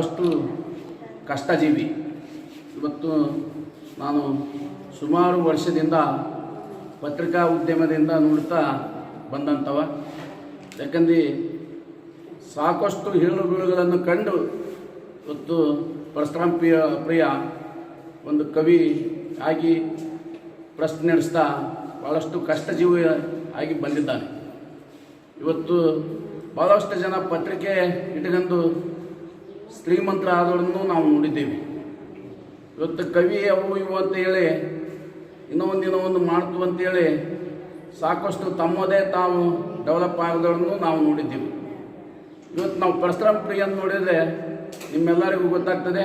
ಭಾಳಷ್ಟು ಕಷ್ಟಜೀವಿ. ಇವತ್ತು ನಾನು ಸುಮಾರು ವರ್ಷದಿಂದ ಪತ್ರಿಕಾ ಉದ್ಯಮದಿಂದ ನೋಡ್ತಾ ಬಂದಂಥವ. ಯಾಕಂದರೆ ಸಾಕಷ್ಟು ಹೇಳುಗಳನ್ನು ಕಂಡು ಇವತ್ತು ಪರಶುರಾಮ್ ಪ್ರಿಯ ಪ್ರಿಯ ಒಂದು ಕವಿ ಆಗಿ ಪ್ರಶ್ನೆ ನಡೆಸ್ತಾ ಭಾಳಷ್ಟು ಕಷ್ಟಜೀವಿ ಆಗಿ ಬಂದಿದ್ದಾನೆ. ಇವತ್ತು ಭಾಳಷ್ಟು ಜನ ಪತ್ರಿಕೆ ಇಟ್ಕೊಂಡು ಶ್ರೀಮಂತರಾದವರನ್ನು ನಾವು ನೋಡಿದ್ದೇವೆ. ಇವತ್ತು ಕವಿ ಅವು ಇವು ಅಂತ ಹೇಳಿ, ಇನ್ನೂ ಒಂದು ಇನ್ನೂ ಒಂದು ಮಾಡ್ತು ಅಂತೇಳಿ ಸಾಕಷ್ಟು ತಮ್ಮದೇ ತಾವು ಡೆವಲಪ್ ಆಗೋದನ್ನು ನಾವು ನೋಡಿದ್ದೀವಿ. ಇವತ್ತು ನಾವು ಪರಶುರಾಮ್ ಪ್ರಿಯನ್ನು ನೋಡಿದರೆ ನಿಮ್ಮೆಲ್ಲರಿಗೂ ಗೊತ್ತಾಗ್ತದೆ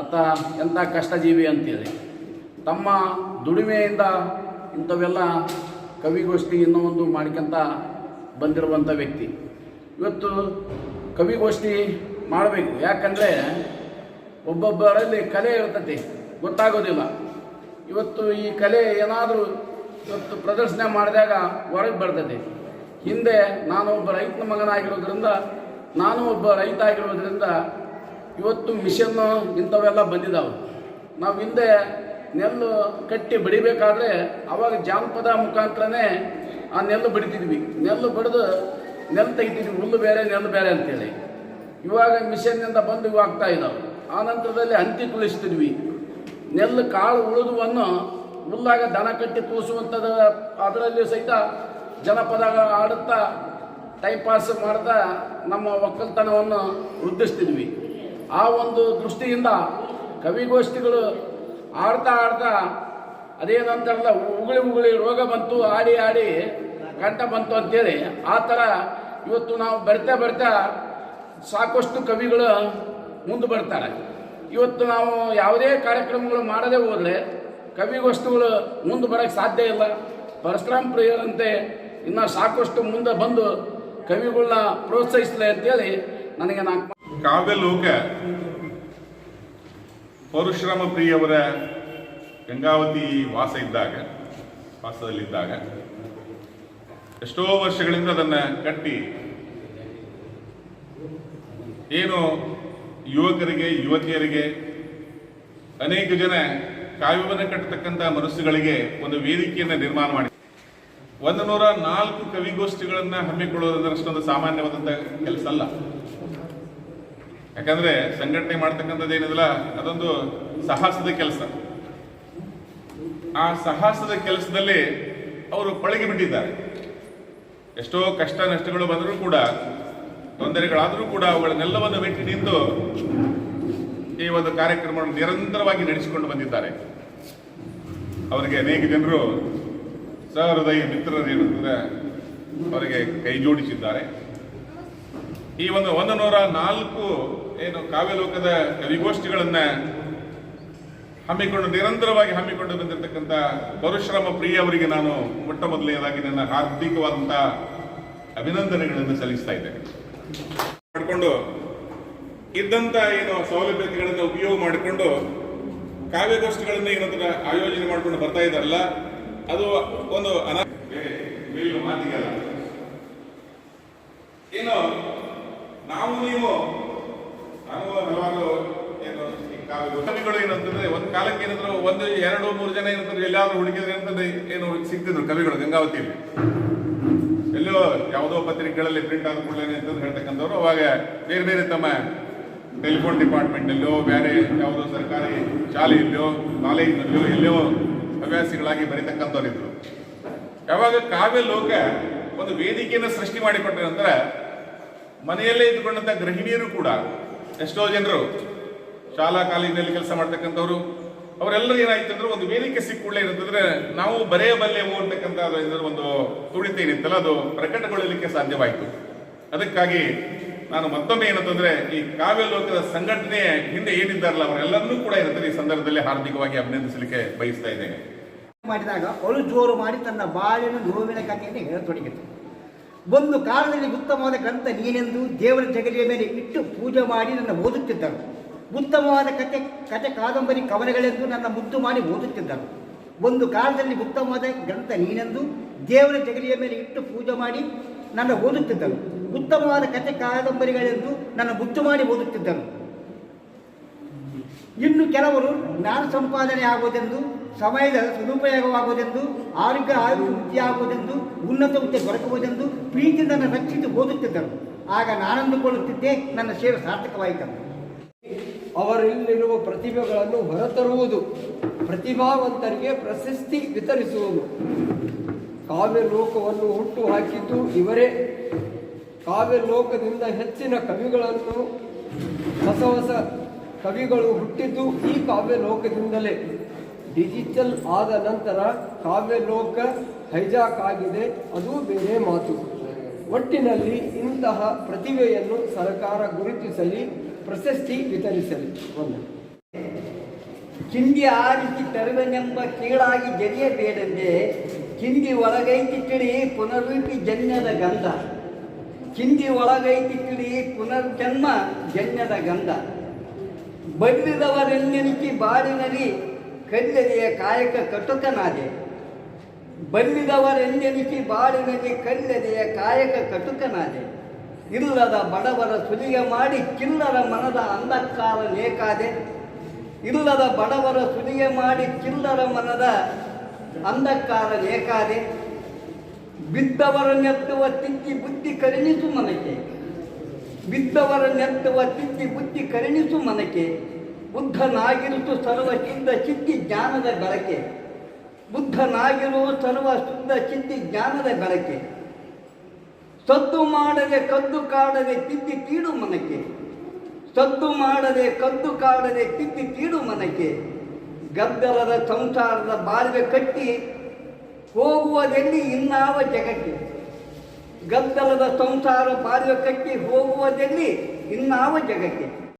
ಆತ ಎಂಥ ಕಷ್ಟಜೀವಿ ಅಂತೇಳಿ ತಮ್ಮ ದುಡಿಮೆಯಿಂದ ಇಂಥವೆಲ್ಲ ಕವಿಗೋಷ್ಠಿ ಇನ್ನೂ ಒಂದು ಮಾಡ್ಕೊಂತ ಬಂದಿರುವಂಥ ವ್ಯಕ್ತಿ. ಇವತ್ತು ಕವಿಗೋಷ್ಠಿ ಮಾಡಬೇಕು. ಯಾಕಂದರೆ ಒಬ್ಬೊಬ್ಬರಲ್ಲಿ ಕಲೆ ಇರ್ತದೆ. ಗೊತ್ತಾಗೋದಿಲ್ಲ. ಇವತ್ತು ಈ ಕಲೆ ಏನಾದರೂ ಇವತ್ತು ಪ್ರದರ್ಶನ ಮಾಡಿದಾಗ ಹೊರಗೆ ಬರ್ತದೆ. ಹಿಂದೆ ನಾನು ಒಬ್ಬ ರೈತನ ಮಗನಾಗಿರೋದ್ರಿಂದ, ನಾನು ಒಬ್ಬ ರೈತ ಆಗಿರೋದ್ರಿಂದ ಇವತ್ತು ಮಿಷನ್ನು ಇಂಥವೆಲ್ಲ ಬಂದಿದ್ದಾವೆ ನಾವು ಹಿಂದೆ ನೆಲ್ಲು ಕಟ್ಟಿ ಬಡಿಬೇಕಾದ್ರೆ ಅವಾಗ ಜಾನಪದ ಮುಖಾಂತರನೇ ಆ ನೆಲ್ಲು ಬಡಿತಿದ್ವಿ. ನೆಲ್ಲು ಬಡಿದು ನೆಲ್ಲು ತೆಗಿತಿದ್ವಿ. ಹುಲ್ಲು ಬೇರೆ, ನೆಲ್ಲು ಬೇರೆ ಅಂತೇಳಿ. ಇವಾಗ ಮಿಷನ್ನಿಂದ ಬಂದು ಇವಾಗ್ತಾ ಇದ್ದಾವೆ ಆ ನಂತರದಲ್ಲಿ ಹಂತಿ ತುಳಿಸ್ತಿದ್ವಿ ನೆಲ್ಲು ಕಾಳು ಉಳಿದುವನ್ನು ಹುಲ್ಲಾಗ ದನ ಕಟ್ಟಿ ತೂಸುವಂಥದ್ದು ಅದರಲ್ಲಿ ಸಹಿತ ಜನಪದ ಆಡುತ್ತಾ ಟೈಮ್ ಪಾಸ್ ಮಾಡ್ತಾ ನಮ್ಮ ಒಕ್ಕಲ್ತನವನ್ನು ವೃದ್ಧಿಸ್ತಿದ್ವಿ. ಆ ಒಂದು ದೃಷ್ಟಿಯಿಂದ ಕವಿಗೋಷ್ಠಿಗಳು ಆಡ್ತಾ ಆಡ್ತಾ ಅದೇನಂತಾರಲ್ಲ ಉಗುಳಿ ಉಗುಳಿ ರೋಗ ಬಂತು ಆಡಿ ಆಡಿ ಕಂಠ ಬಂತು ಅಂತೇಳಿ ಆ ಥರ ಇವತ್ತು ನಾವು ಬರ್ತಾ ಬರ್ತಾ ಸಾಕಷ್ಟು ಕವಿಗಳು ಮುಂದೆ ಬರ್ತಾರೆ. ಇವತ್ತು ನಾವು ಯಾವುದೇ ಕಾರ್ಯಕ್ರಮಗಳು ಮಾಡದೆ ಹೋದರೆ ಕವಿಗೋಷ್ಠಿಗಳು ಮುಂದೆ ಬರೋಕ್ಕೆ ಸಾಧ್ಯ ಇಲ್ಲ. ಪರಶುರಾಮ್ ಪ್ರಿಯರಂತೆ ಇನ್ನೂ ಸಾಕಷ್ಟು ಮುಂದೆ ಬಂದು ಕವಿಗಳನ್ನ ಪ್ರೋತ್ಸಾಹಿಸಲಿ ಅಂತೇಳಿ ನನಗೆ ನಾಲ್ಕು ಕಾವ್ಯಲೋಕ ಪರಶುರಾಮ ಪ್ರಿಯವರ ಗಂಗಾವತಿ ವಾಸ ಇದ್ದಾಗ, ವಾಸದಲ್ಲಿದ್ದಾಗ, ಎಷ್ಟೋ ವರ್ಷಗಳಿಂದ ಅದನ್ನು ಕಟ್ಟಿ ಏನು ಯುವಕರಿಗೆ, ಯುವತಿಯರಿಗೆ, ಅನೇಕ ಜನ ಕಾವ್ಯವನ್ನು ಕಟ್ಟತಕ್ಕಂಥ ಮನಸ್ಸುಗಳಿಗೆ ಒಂದು ವೇದಿಕೆಯನ್ನು ನಿರ್ಮಾಣ ಮಾಡಿ ಒಂದು ನೂರ ನಾಲ್ಕು ಕವಿಗೋಷ್ಠಿಗಳನ್ನು ಹಮ್ಮಿಕೊಳ್ಳೋದಂದ್ರೆ ಅಷ್ಟೊಂದು ಸಾಮಾನ್ಯವಾದಂಥ ಕೆಲಸ ಅಲ್ಲ. ಯಾಕಂದ್ರೆ ಸಂಘಟನೆ ಮಾಡ್ತಕ್ಕಂಥದ್ದು ಏನಿದಲ್ಲ ಅದೊಂದು ಸಾಹಸದ ಕೆಲಸ. ಆ ಸಾಹಸದ ಕೆಲಸದಲ್ಲಿ ಅವರು ಪಳಗಿ ಬಿಟ್ಟಿದ್ದಾರೆ. ಎಷ್ಟೋ ಕಷ್ಟ ನಷ್ಟಗಳು ಬಂದರೂ ಕೂಡ ತೊಂದರೆಗಳಾದರೂ ಕೂಡ ಅವುಗಳನ್ನೆಲ್ಲವನ್ನು ಮೆಟ್ಟಿ ನಿಂತು ಈ ಒಂದು ಕಾರ್ಯಕ್ರಮವನ್ನು ನಿರಂತರವಾಗಿ ನಡೆಸಿಕೊಂಡು ಬಂದಿದ್ದಾರೆ. ಅವರಿಗೆ ಅನೇಕ ಜನರು ಸಹೃದಯ ಮಿತ್ರರು ಏನಿರ್ತದೆ ಅವರಿಗೆ ಕೈ ಜೋಡಿಸಿದ್ದಾರೆ. ಈ ಒಂದು ಒಂದು ನೂರ ನಾಲ್ಕು ಏನು ಕಾವ್ಯಲೋಕದ ಕವಿಗೋಷ್ಠಿಗಳನ್ನ ಹಮ್ಮಿಕೊಂಡು ನಿರಂತರವಾಗಿ ಹಮ್ಮಿಕೊಂಡು ಬಂದಿರತಕ್ಕಂಥ ಪರಶುರಾಮ ಪ್ರಿಯ ಅವರಿಗೆ ನಾನು ಮೊಟ್ಟ ಮೊದಲನೆಯದಾಗಿ ನನ್ನ ಹಾರ್ದಿಕವಾದಂಥ ಅಭಿನಂದನೆಗಳನ್ನು ಸಲ್ಲಿಸ್ತಾ ಇದ್ದೇನೆ. ಮಾಡಿಕೊಂಡು ಇದ್ದಂತ ಏನು ಸೌಲಭ್ಯತೆಗಳನ್ನು ಉಪಯೋಗ ಮಾಡಿಕೊಂಡು ಕಾವ್ಯಗೋಷ್ಠಿಗಳನ್ನ ಏನಂತ ಆಯೋಜನೆ ಮಾಡ್ಕೊಂಡು ಬರ್ತಾ ಇದ್ದಾರಲ್ಲ, ಅದು ಒಂದು ಅನಾ ಬೇರೆ ಮೇಲಿನ ಮಾತಿಗೆ ಅಲ್ಲ ಏನು, ನಾವು ನೀವು ನಾವು ಹಲವಾರು ಏನು ಕವಿಗಳು ಏನಂತಂದ್ರೆ, ಒಂದು ಕಾಲಕ್ಕೆ ಏನಂದ್ರೆ ಒಂದು, ಎರಡು, ಮೂರು ಜನ ಏನಂತಂದ್ರೆ ಎಲ್ಲಾದ್ರೂ ಹುಡುಕಿದ್ರೆ ಏನಂತಂದ್ರೆ ಏನು ಸಿಗ್ತಿದ್ರು ಕವಿಗಳು, ಗಂಗಾವತಿಯಲ್ಲಿ. ಎಲ್ಲೋ ಯಾವುದೋ ಪತ್ರಿಕೆಗಳಲ್ಲಿ ಪ್ರಿಂಟ್ ಆದ ಕೂಡಲೇ ಅಂತ ಹೇಳ್ತಕ್ಕಂಥವ್ರು. ಅವಾಗ ಬೇರೆ ಬೇರೆ ತಮ್ಮ ಟೆಲಿಫೋನ್ ಡಿಪಾರ್ಟ್ಮೆಂಟ್ ಅಲ್ಲೋ, ಬೇರೆ ಯಾವುದೋ ಸರ್ಕಾರಿ ಶಾಲೆಯಲ್ಲೋ ಕಾಲೇಜಿನಲ್ಲೋ ಎಲ್ಲೋ ಹವ್ಯಾಸಿಗಳಾಗಿ ಬರೀತಕ್ಕಂಥವ್ರಿದ್ರು ಯಾವಾಗ ಕಾವ್ಯ ಲೋಕ ಒಂದು ವೇದಿಕೆಯನ್ನು ಸೃಷ್ಟಿ ಮಾಡಿಕೊಟ್ಟ ನಂತರ ಮನೆಯಲ್ಲೇ ಇದ್ದುಕೊಂಡಂಥ ಗೃಹಿಣಿಯರು ಕೂಡ ಎಷ್ಟೋ ಜನರು ಶಾಲಾ ಕಾಲೇಜಿನಲ್ಲಿ ಕೆಲಸ ಮಾಡ್ತಕ್ಕಂಥವ್ರು ಅವರೆಲ್ಲರೂ ಏನಾಯ್ತು ಅಂದ್ರೆ ಒಂದು ವೇದಿಕೆ ಸಿಕ್ಕುಳ್ಳೇ ಇರುತ್ತಂದ್ರೆ ನಾವು ಬರೆಯಬಲ್ಲೆವು ಅಂತಕ್ಕಂಥ ಒಂದು ತುಡಿತ ಏನಿತ್ತಲ್ಲ ಅದು ಪ್ರಕಟಗೊಳ್ಳಲಿಕ್ಕೆ ಸಾಧ್ಯವಾಯಿತು. ಅದಕ್ಕಾಗಿ ನಾನು ಮತ್ತೊಮ್ಮೆ ಏನಂತಂದ್ರೆ ಈ ಕಾವ್ಯ ಲೋಕದ ಸಂಘಟನೆ ಹಿಂದೆ ಏನಿದ್ದಾರಲ್ಲ, ಅವರೆಲ್ಲರನ್ನೂ ಕೂಡ ಇರುತ್ತೆ ಈ ಸಂದರ್ಭದಲ್ಲಿ ಹಾರ್ದಿಕವಾಗಿ ಅಭಿನಂದಿಸಲಿಕ್ಕೆ ಬಯಸ್ತಾ ಇದ್ದೇನೆ. ಮಾಡಿದಾಗ ಅವಳು ಜೋರು ಮಾಡಿ ತನ್ನ ಬಾಳಿನ ನೋವಿನ ಕಥೆಯನ್ನು ಹೇಳತೊಡಗಿತು. ಒಂದು ಕಾಲದಲ್ಲಿ ಉತ್ತಮವಾದ ಗ್ರಂಥ ನೀನೆಂದು ದೇವರ ಜಗಲಿಯ ಮೇಲೆ ಇಟ್ಟು ಪೂಜೆ ಮಾಡಿ ನನ್ನ ಓದುತ್ತಿದ್ದರು. ಉತ್ತಮವಾದ ಕತೆ ಕತೆ ಕಾದಂಬರಿ ಕವನಗಳೆಂದು ನನ್ನ ಮುದ್ದು ಮಾಡಿ ಓದುತ್ತಿದ್ದರು. ಒಂದು ಕಾಲದಲ್ಲಿ ಉತ್ತಮವಾದ ಗ್ರಂಥ ನೀನೆಂದು ದೇವರ ಜಗಲಿಯ ಮೇಲೆ ಇಟ್ಟು ಪೂಜೆ ಮಾಡಿ ನನ್ನ ಓದುತ್ತಿದ್ದರು. ಉತ್ತಮವಾದ ಕತೆ ಕಾದಂಬರಿಗಳೆಂದು ನನ್ನ ಮುದ್ದು ಮಾಡಿ ಓದುತ್ತಿದ್ದರು. ಇನ್ನು ಕೆಲವರು ಜ್ಞಾನ ಸಂಪಾದನೆ ಆಗುವುದೆಂದು, ಸಮಯದ ಸದುಪಯೋಗವಾಗುವುದೆಂದು, ಆರೋಗ್ಯ ಆರೋಗ್ಯ ಆಗುವುದೆಂದು ಉನ್ನತ ಹುದ್ದೆ ದೊರಕುವುದೆಂದು ಪ್ರೀತಿಯಿಂದ ರಕ್ಷಿಸಿ ಓದುತ್ತಿದ್ದರು. ಆಗ ನಾನಂದುಕೊಳ್ಳುತ್ತಿದ್ದೆ, ನನ್ನ ಸೇವೆ ಸಾರ್ಥಕವಾಯಿತಂತೆ ಅವರಲ್ಲಿರುವ ಪ್ರತಿಭೆಗಳನ್ನು ಹೊರತರುವುದು, ಪ್ರತಿಭಾವಂತರಿಗೆ ಪ್ರಶಸ್ತಿ ವಿತರಿಸುವುದು. ಕಾವ್ಯ ಲೋಕವನ್ನು ಹುಟ್ಟು ಹಾಕಿದ್ದು ಇವರೇ. ಕಾವ್ಯ ಲೋಕದಿಂದ ಹೆಚ್ಚಿನ ಕವಿಗಳನ್ನು, ಹೊಸ ಹೊಸ ಕವಿಗಳು ಹುಟ್ಟಿದ್ದು ಈ ಕಾವ್ಯ ಲೋಕದಿಂದಲೇ. ಡಿಜಿಟಲ್ ಆದ ನಂತರ ಕಾವ್ಯ ಲೋಕ ಹೈಜಾಕ್ ಆಗಿದೆ, ಅದು ಬೇರೆ ಮಾತು. ಒಟ್ಟಿನಲ್ಲಿ ಇಂತಹ ಪ್ರತಿಭೆಯನ್ನು ಸರ್ಕಾರ ಗುರುತಿಸಲಿ. ಪ್ರಶಸ್ತಿ ವಿತರಿಸಲಿ. ಒಂದು. ಕಿಂಡಿ ಆರಿಸಿ ತರುವೆನೆಂಬ ಕೀಳಾಗಿ ಜರಿಯಬೇಡೆಂದೇ ಕಿಂಡಿ ಒಳಗೈತಿ ತಿಳಿ ಪುನರ್ರೂಪಿ ಜನ್ಯದ ಗಂಧ. ಕಿಂಡಿ ಒಳಗೈತಿ ತಿಳಿ ಪುನರ್ಜನ್ಮ ಜನ್ಯದ ಗಂಧ. ಬಲ್ಲಿದವರೆನ್ನೆನಿಸಿ ಬಾಳಿನಲ್ಲಿ ಕಲ್ಲರಿಯ ಕಾಯಕ ಕಟುಕನಾದೆ. ಬಲ್ಲಿದವರೆನ್ನೆನಿಸಿ ಬಾಳಿನಲ್ಲಿ ಕಲ್ಲರಿಯ ಕಾಯಕ ಕಟುಕನಾದೆ. ಇಲ್ಲದ ಬಡವರ ಸುಲಿಗೆ ಮಾಡಿ ಕಿನ್ನರ ಮನದ ಅಂಧಕಾರ ನೇಕಾದೆ. ಇಲ್ಲದ ಬಡವರ ಸುಲಿಗೆ ಮಾಡಿ ಕಿನ್ನರ ಮನದ ಅಂಧಕಾರ ನೇಕಾದೆ. ಬಿದ್ದವರನ್ನೆತ್ತುವ ತಿಕ್ಕಿ ಬುದ್ಧಿ ಕರುಣಿಸು ಮನಕ್ಕೆ. ಬಿದ್ದವರನ್ನೆತ್ತುವ ತಿಕ್ಕಿ ಬುದ್ಧಿ ಕರುಣಿಸು ಮನಕ್ಕೆ. ಬುದ್ಧನಾಗಿರುತ್ತು ಸರ್ವ ಸಿದ್ಧ ಚಿತ್ತಿ ಜ್ಞಾನದ ಬೆಳಕೆ. ಬುದ್ಧನಾಗಿರುವ ಸರ್ವ ಶುದ್ಧ ಚಿತ್ತಿ ಜ್ಞಾನದ ಬೆಳಕೆ. ಸದ್ದು ಮಾಡದೆ ಕದ್ದು ಕಾಡದೆ ತಿದ್ದಿ ತೀಡು ಮನಕ್ಕೆ. ಸದ್ದು ಮಾಡದೆ ಕದ್ದು ಕಾಡದೆ ತಿದ್ದಿ ತೀಡು ಮನಕ್ಕೆ. ಗದ್ದಲದ ಸಂಸಾರದ ಬಾಲ್ವೆ ಕಟ್ಟಿ ಹೋಗುವುದೆಲ್ಲಿ ಇನ್ನಾವ ಜಗಕ್ಕೆ. ಗದ್ದಲದ ಸಂಸಾರ ಬಾಲ್ವೆ ಕಟ್ಟಿ ಹೋಗುವುದೆಲ್ಲಿ ಇನ್ನಾವ ಜಗಕ್ಕೆ.